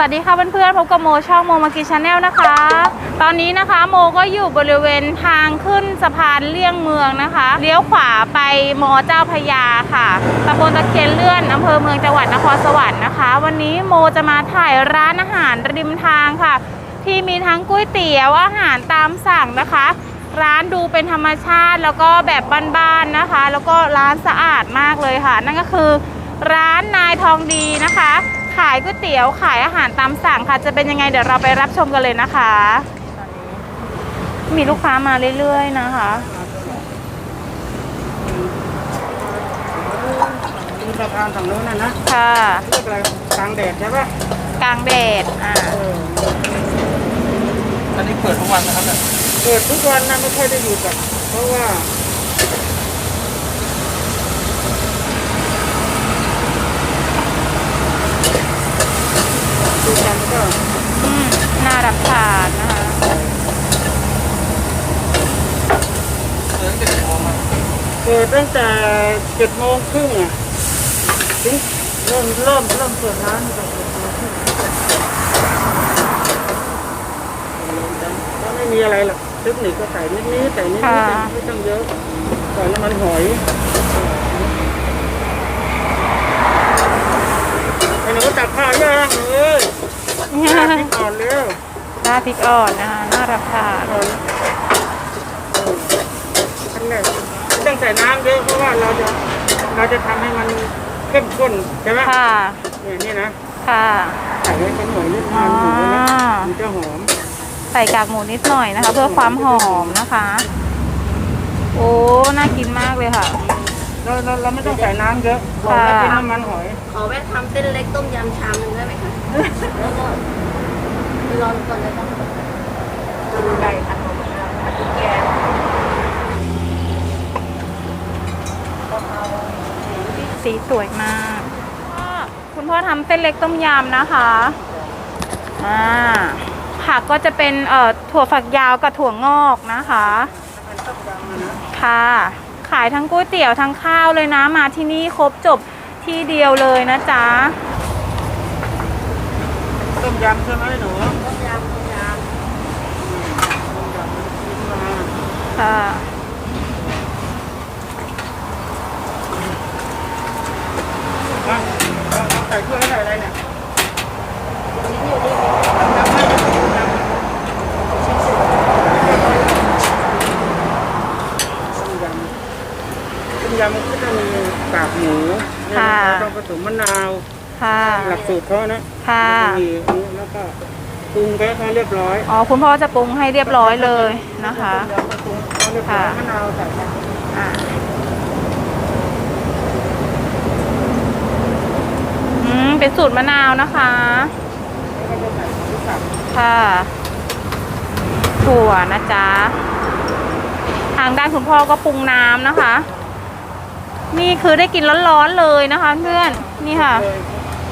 สวัสดีค่ะเพื่อนๆพบกับโมช่องโมมากิชาแนลนะคะ ตอนนี้นะคะโมก็อยู่บริเวณทางขึ้นสะพานเลี่ยงเมืองนะคะ เลี้ยวขวาไปมอเจ้าพยาค่ะตำบลตะเคียนเลื่อนอำเภอเมืองจังหวัดนครสวรรค์นะคะ วันนี้โมจะมาถ่ายร้านอาหารริมทางค่ะ ที่มีทั้งก๋วยเตี๋ยวอาหารตามสั่งนะคะ ร้านดูเป็นธรรมชาติแล้วก็แบบบ้านๆนะคะ แล้วก็ร้านสะอาดมากเลยค่ะ นั่นก็คือ ร้านนายทองดีนะคะ ขายก๋วยเตี๋ยวขายอาหารตามสั่งค่ะ จะเป็นยังไงเดี๋ยวเราไปรับชมกันเลยนะคะ มีลูกค้ามาเรื่อยๆนะคะมีสะพานฝั่งโน้นนะนะค่ะเรียกอะไรกลางแดดใช่ปะกลางแดดอ่าเอออันนี้เปิดทุกวันนะครับเนี่ยเปิดทุกวันนะไม่ค่อยได้หยุดอะเพราะว่า ทุกวันก็อืมน่ารับทานนะคะเปิดตั้งแต่กี่โมงครับเปิดตั้งแต่เจ็ดโมงครึ่งอะถึงเริ่มเริ่มเริ่มเปิดร้านตั้งแต่เจ็ดโมงครึ่งก็ไม่มีอะไรหรอกเทคนิคก็ใส่นิดนี้ใส่นิดนี้ไม่ต้องเยอะใส่น้ำมันหอยไอ้หนูตักข้าวย่างเลย ตักพริกอ่อนเร็วราดพริกอ่อนนะคะน่ารับทานอ่อนขั้นแรกไม่ต้องใส่น้ำเยอะเพราะว่าเราจะเราจะทำให้มันเข้มข้นใช่ไหมค่ะเนี่ยนี่นะค่ะใส่ไว้เป็นหน่อยนิดอ๋นึองนะมันจะหอมใส่กากหมูนิดหน่อยนะคะ เพื่อความหอมนะคะ โอ้น่ากินมากเลยค่ะ เราเราเราไม่ต้องใส่น้ำเยอะบอกให้เป็นน้ำมันหอย ขอแวะทำเส้นเล็กต้มยำชามหนึ่งได้ไหมคะแล้วก็ไปรอก่อนเลยต้องดูไก่ผัดหมูผัดพริกแกงสีสวยมากพ่อคุณพ่อทำเส้นเล็กต้มยำนะคะอ่าผักก็จะเป็นเอ่อถั่วฝักยาวกับถั่วงอกนะคะค่ะ ขายทั้งก๋วยเตี๋ยวทั้งข้าวเลยนะมาที่นี่ครบจบที่เดียวเลยนะจ๊ะต้มยำใช่ไหมหนูต้มยำต้มยต้มยำกินมาค่ะ อะเอาเอาใส่ถ้วยแล้วใส่อะไรเนี่ยำชิ้นอยู่นี่ ต้มยำไม่ใช่ต้มยำต้มยำต้มยำมันก็จะมีกากหมูเนี่ย ค่ะ เราต้องผสมมะนาว ค่ะ หลักสูตรเขานะ ค่ะ มีอันนี้แล้วก็ปรุงแก๊สให้เรี ยบร้อยอ๋อคุณพ่อจะปรุงให้เรียบร้อยเลยนะคะต้มยำก็ปรุงให้เรียบร้อยค่ะมะนาวใส่ไปอะอืมเป็นสูตรมะนาวนะคะ แล้วก็จะใส่หมูสับค่ะ ถั่วนะจ๊ะ ทางด้านคุณพ่อก็ปรุงน้ำนะคะ นี่คือได้กินร้อนๆเลยนะคะเพื่อน นี่ค่ะ เลย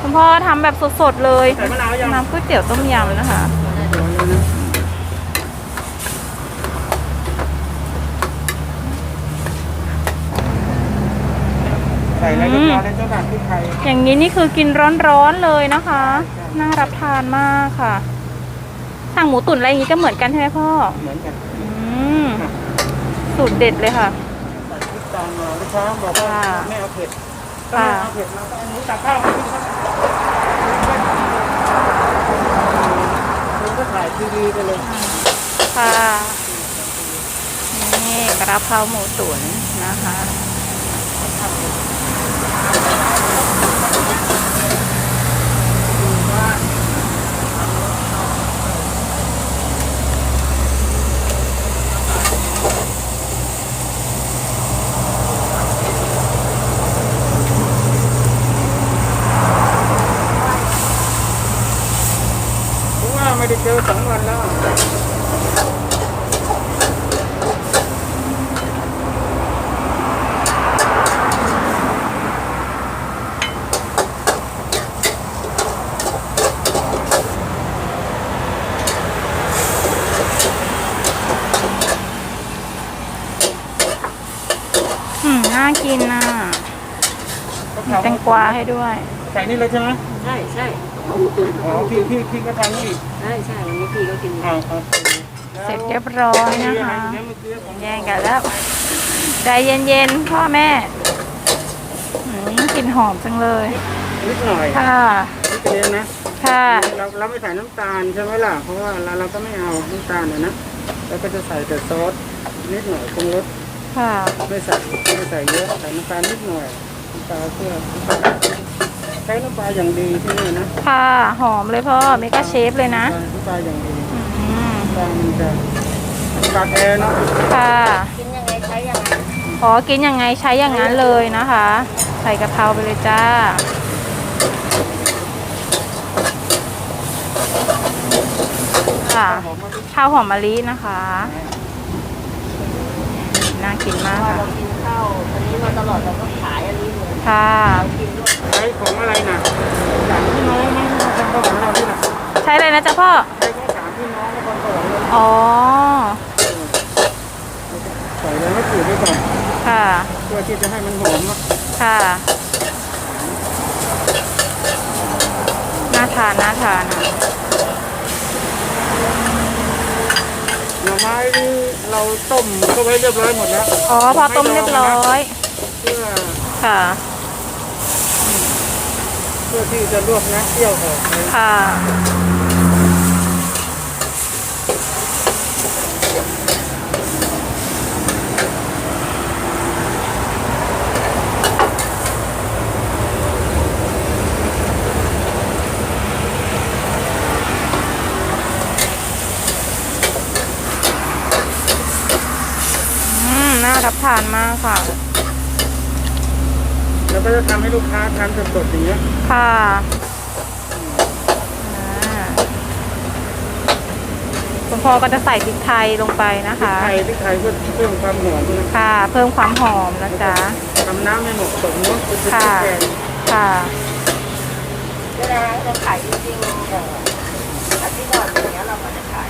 คุณพ่อทำแบบสดๆเลยใส่มะนาวยัง น้ำก๋วยเตี๋ยวต้มยำนะคะ ใส่แล้วเรียบร้อยแล้วเจ้าด่างพริกไทยอย่างนี้นี่คือกินร้อนๆเลยนะคะ น่ารับทานมากค่ะ สั่งหมูตุ๋นอะไรอย่างนี้ก็เหมือนกันใช่ไหมพ่อ เหมือนกันอืมสูตรเด็ดเลยค่ะใส่พริกตามมาลูกค้าบอกว่าค่ะไม่เอาเผ็ดถ้าไม่เอาเผ็ดเราก็เอาหมูตักข้าวให้กินครับคุณ ก็ถ่ายทีวีไปเลยค่ะนี่กระเพราหมูตุ๋นนะคะ เพราะว่า ไม่ได้เจอสองวันแล้วอืมน่ากินน่ะมีแตงกวาให้ด้วย ใส่นี่เลยใช่ไหมใช่ใช่โเอาหมูตุ๋นอ๋อพี่พี่พี่ก็ทำนี่ใช่ใช่วันนี้พี่ก็กินอ่าครับเสร็จเรียบร้อยนะคะเดี๋ยวเมื่อกี้ผมแย่งกันแล้ว ใจเย็นๆพ่อแม่อืมกลิ่นหอมจังเลย นิดหน่อยค่ะนิดเดียวนะค่ะเราเราไม่ใส่น้ำตาลใช่ไหมล่ะ เพราะว่าเราเราก็ไม่เอาน้ำตาลเนี่ยนะเราก็จะใส่แต่ซอสนิดหน่อยปรุงรสค่ะ ไม่ใส่ไม่ใส่เยอะ ใส่น้ำตาลนิดหน่อยน้ำตาลเพื่อ ใช้น้ำปลาอย่างดีที่นี่นะค่ะหอมเลยพ่อเมกาเชฟเลยนะน้ำปลาอย่างดีอืมน้ำปลามันจะปลาแอร์เนาะค่ะกินยังไงใช้ยังไงขอกินยังไงใช้อย่างนั้นเลยนะคะ ใส่กะเพราไปเลยจ้าค่ะหอมมากข้าวหอมมะลินะคะน่ากินมากพอค่ะเรากินข้าวอันนี้มาตลอดเราก็ขายอันนี้เลยค่ะกินด้วยใช้ของอะไรนะสามพี่น้องมั้งคนสวรรค์เรานี่นะใช้เลยนะจ๊ะพ่อ ใช้ของสามพี่น้องคนสวรรค์เราอ๋อ ใส่แล้วก็จืดไว้ก่อนค่ะ เพื่อที่จะให้มันหอมเนาะค่ะ น่าทาน น่าทานอะหน่อไม้นี่เราต้มก็ไว้เรียบร้อยหมดแล้วอ๋อ พอต้มเรียบร้อย เพื่อค่ะ เพื่อที่จะลวกน้ำเปรี้ยวออกเลยค่ะ อืม น่ารับทานมากค่ะ แล้วก็จะทำให้ลูกค้าทานสดๆอย่างเงี้ยค่ะอ่าคุณพ่อก็จะใส่พริกไทยลงไปนะคะ ไทยที่ไทยเพื่อเพิ่มความหอมนะค่ะ เพิ่มความหอมนะจ๊ะ ทำน้ำให้เหมาะสมเนาะเป็นพริกค่ะ แกงค่ะเวลาเราขายจริงๆเอ่ออาทิตย์ก่อนอย่างเงี้ยเราก็จะขาย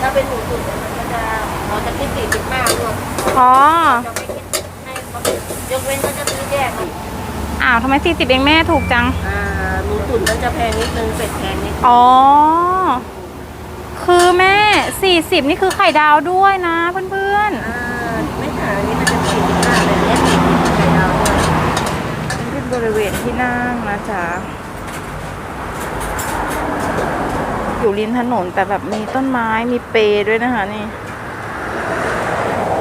ถ้าเป็นหมูตุ๋นเนี่ยมันก็จะเราจะคิดสี่สิบห้าด้วยอ๋อ จะไม่คิดให้เขา ยกเว้นเขาจะซื้อแยกอีกอ้าวทำไมสี่สิบเองแม่ถูกจัง อ่าหมูตุ๋นมันจะแพงนิดนึงเป็ดแพงนิดนึงอ๋อ คือแม่สี่สิบนี่คือไข่ดาวด้วยนะเพื่อนอ่าไม่ขายอันนี้มันจะสี่สิบห้าแต่เนี้ยไข่ดาวด้วยๆเป็นบริเวณที่นั่งนะจ๊ะ อยู่ริมถนนแต่แบบมีต้นไม้มีเปรด้วยนะคะนี่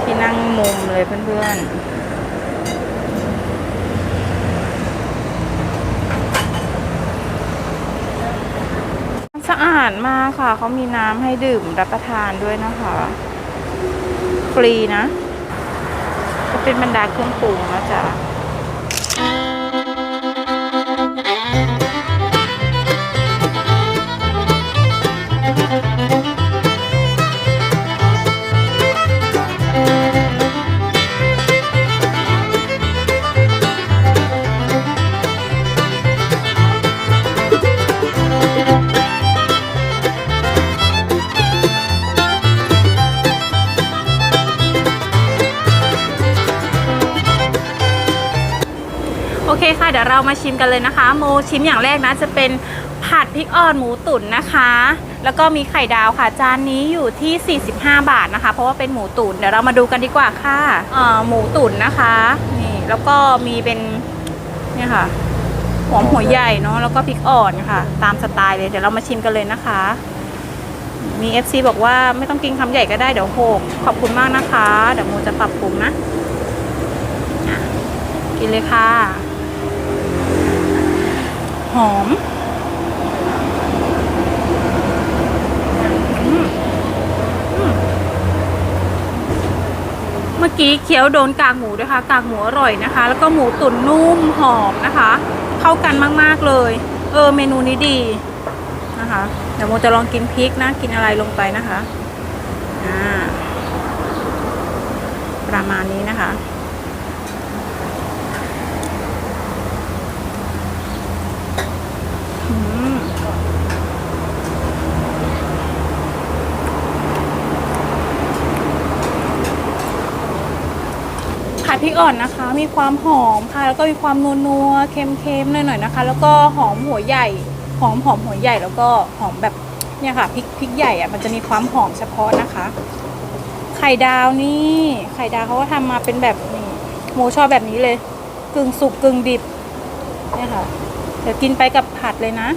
ที่นั่งมุมเลยเพื่อนๆ สะอาดมากค่ะเขามีน้ำให้ดื่มรับประทานด้วยนะคะ ฟรีนะ จะเป็นบรรดาเครื่องปรุงนะจ๊ะ เรามาชิมกันเลยนะคะ โมชิมอย่างแรกนะจะเป็นผัดพริกอ่อนหมูตุ๋นนะคะ แล้วก็มีไข่ดาวค่ะ จานนี้อยู่ที่ 45 บาทนะคะ เพราะว่าเป็นหมูตุ๋นเดี๋ยวเรามาดูกันดีกว่าค่ะหมูตุ๋นนะคะนี่แล้วก็มีเป็นเนี่ยค่ะหอมหัวใหญ่เนาะแล้วก็พริกอ่อนค่ะ ตามสไตล์เลยเดี๋ยวเรามาชิมกันเลยนะคะ มี FC บอกว่าไม่ต้องกินคำใหญ่ก็ได้เดี๋ยวโหกขอบคุณมากนะคะ เดี๋ยวโมจะปรับปรุงนะกินเลยค่ะ อมเมื่อกี้เคี้ยวโดนกากหมูด้วยค่ะ กากหมูอร่อยนะคะ แล้วก็หมูตุ๋นนุ่มหอมนะคะ เข้ากันมากๆเลย เออเมนูนี้ดีนะคะ เดี๋ยวโมจะลองกินพริกนะ กินอะไรลงไปนะคะ อ่า ประมาณนี้นะคะ พริกอ่อนนะคะ มีความหอมค่ะ แล้วก็มีความนัวๆเค็มๆหน่อยๆนะคะ แล้วก็หอมหัวใหญ่ หอมหอมหัวใหญ่แล้วก็หอมแบบเนี่ยค่ะพริกพริกใหญ่อะมันจะมีความหอมเฉพาะนะคะ ไข่ดาวนี่ไข่ดาวเขาก็ทำมาเป็นแบบนี้โมชอบแบบนี้เลย กึ่งสุกกึ่งดิบเนี่ยค่ะเดี๋ยวกินไปกับผัดเลยนะ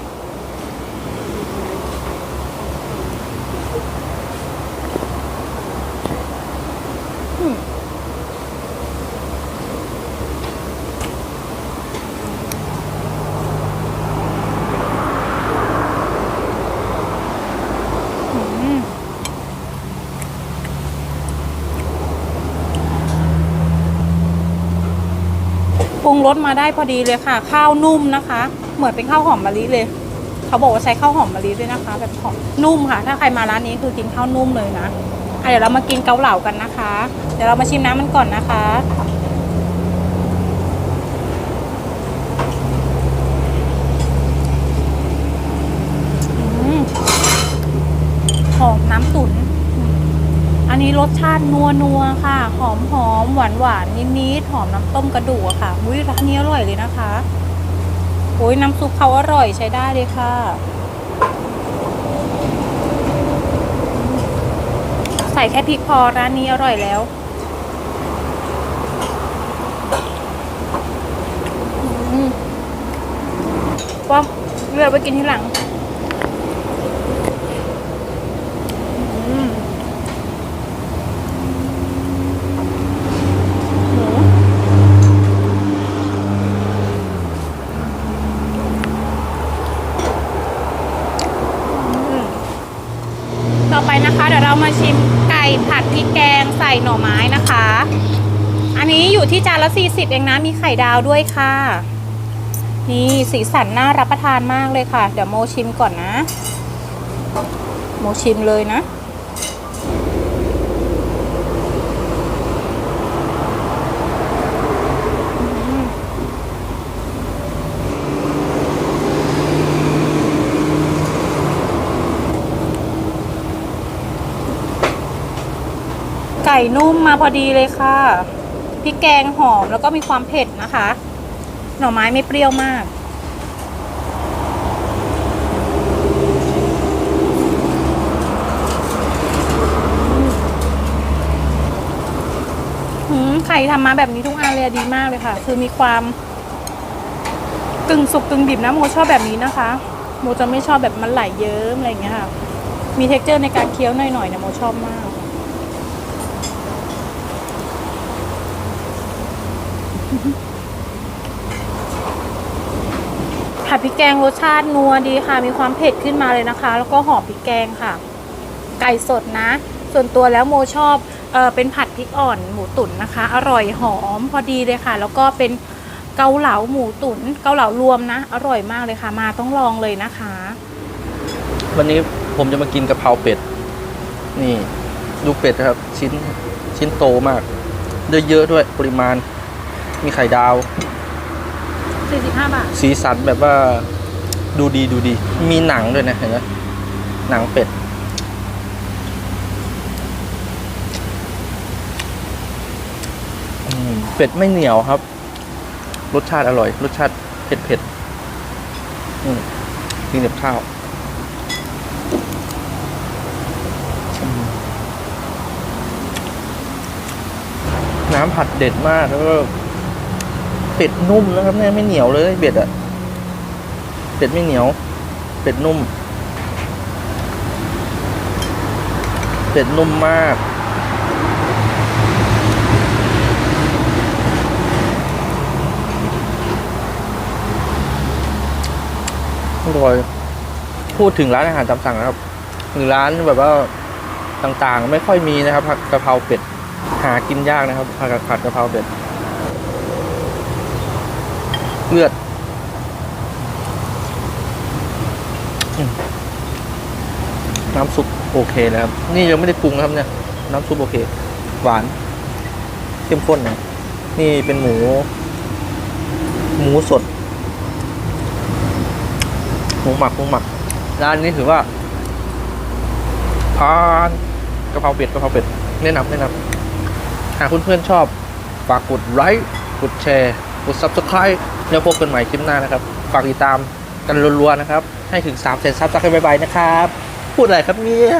รสมาได้พอดีเลยค่ะ ข้าวนุ่มนะคะ เหมือนเป็นข้าวหอมมะลิเลย เขาบอกว่าใช้ข้าวหอมมะลิด้วยนะคะ แบบหอมนุ่มค่ะ ถ้าใครมาร้านนี้คือกินข้าวนุ่มเลยนะอะเดี๋ยวเรามากินเกาเหลากันนะคะ เดี๋ยวเรามาชิมน้ำมันก่อนนะคะ อืมหอมน้ำตุ๋นอืมอันนี้ รสชาตินัวนัวค่ะ หอมหอมหวานหวานนิดนิดๆหอมน้ำต้มกระดูกอะค่ะอุ้ยร้านนี้อร่อยเลยนะคะโอ้ยน้ำซุปเขาอร่อยใช้ได้เลยค่ะ ใส่แค่พริกพอร้านนี้อร่อยแล้วว่าเลือกไปกินที่หลัง อืมหมูอืมต่อไปนะคะ เดี๋ยวเรามาชิมไก่ ผัดพริกแกงใส่หน่อไม้นะคะ อันนี้อยู่ที่จานละ 40 เองนะ มีไข่ดาวด้วยค่ะ นี่สีสันน่ารับประทานมากเลยค่ะ เดี๋ยวโมชิมก่อนนะ โมชิมเลยนะ ไก่นุ่มมาพอดีเลยค่ะพริกแกงหอมแล้วก็มีความเผ็ดนะคะ หน่อไม้ไม่เปรี้ยวมากหืมไข่ทำมาแบบนี้ทุกอันเลยดีมากเลยค่ะ คือมีความกึ่งสุกกึ่งดิบนะโมชอบแบบนี้นะคะ โมจะไม่ชอบแบบมันไหลเยิ้มอะไรอย่างเงี้ยค่ะ มีเท็กเจอร์ในการเคี้ยวหน่อยๆนี่ยโมชอบมาก ผัดพริกแกงรสชาตินัวดีค่ะ มีความเผ็ดขึ้นมาเลยนะคะ แล้วก็หอมพริกแกงค่ะ ไก่สดนะ ส่วนตัวแล้วโมชอบเออเป็นผัดพริกอ่อนหมูตุ๋นนะคะ อร่อยหอมพอดีเลยค่ะ แล้วก็เป็นเกาเหลาหมูตุ๋นเกาเหลารวมนะ อร่อยมากเลยค่ะ มาต้องลองเลยนะคะ วันนี้ผมจะมากินกะเพราเป็ด นี่ ดูเป็ดนะครับ ชิ้นชิ้นโตมากเยอะๆด้วยปริมาณ มีไข่ดาว 45 บาท สีสันแบบว่าดูดีดูดี มีหนังด้วยนะ เห็นไหมหนังเป็ด อืมเป็ดไม่เหนียวครับ รสชาติอร่อย รสชาติเผ็ดเผ็ดๆอืมกินกับข้าวอืมน้ำผัดเด็ดมากแล้วก็ เป็ดนุ่มนะครับเนี่ยไม่เหนียวเลยเป็ดอะเป็ดไม่เหนียว เป็ดนุ่ม เป็ดนุ่มมาก อร่อยพูดถึงร้านอาหารตามสั่งนะครับหรือร้านแบบว่าต่างๆ ไม่ค่อยมีนะครับผัดกะเพราเป็ดหากินยากนะครับผัดผัดกะเพราเป็ด เลือดอืมน้ำซุปโอเคนะครับ นี่ยังไม่ได้ปรุงนะครับเนี่ย น้ำซุปโอเค หวาน เข้มข้นนะนี่เป็นหมู หมูสด หมูหมักหมูหมัก ร้านนี้ถือว่าทานกะเพราเป็ดกะเพราเป็ดแนะนำแนะนำหากเพื่อนๆชอบ ฝากกดไลค์ กดแชร์ กด subscribe แล้วพบกันใหม่คลิปหน้านะครับ ฝากติดตามกันรัวๆนะครับ ให้ถึง3ามแสนซับสักให้บายๆนะครับ พูดอะไรครับเนี่ย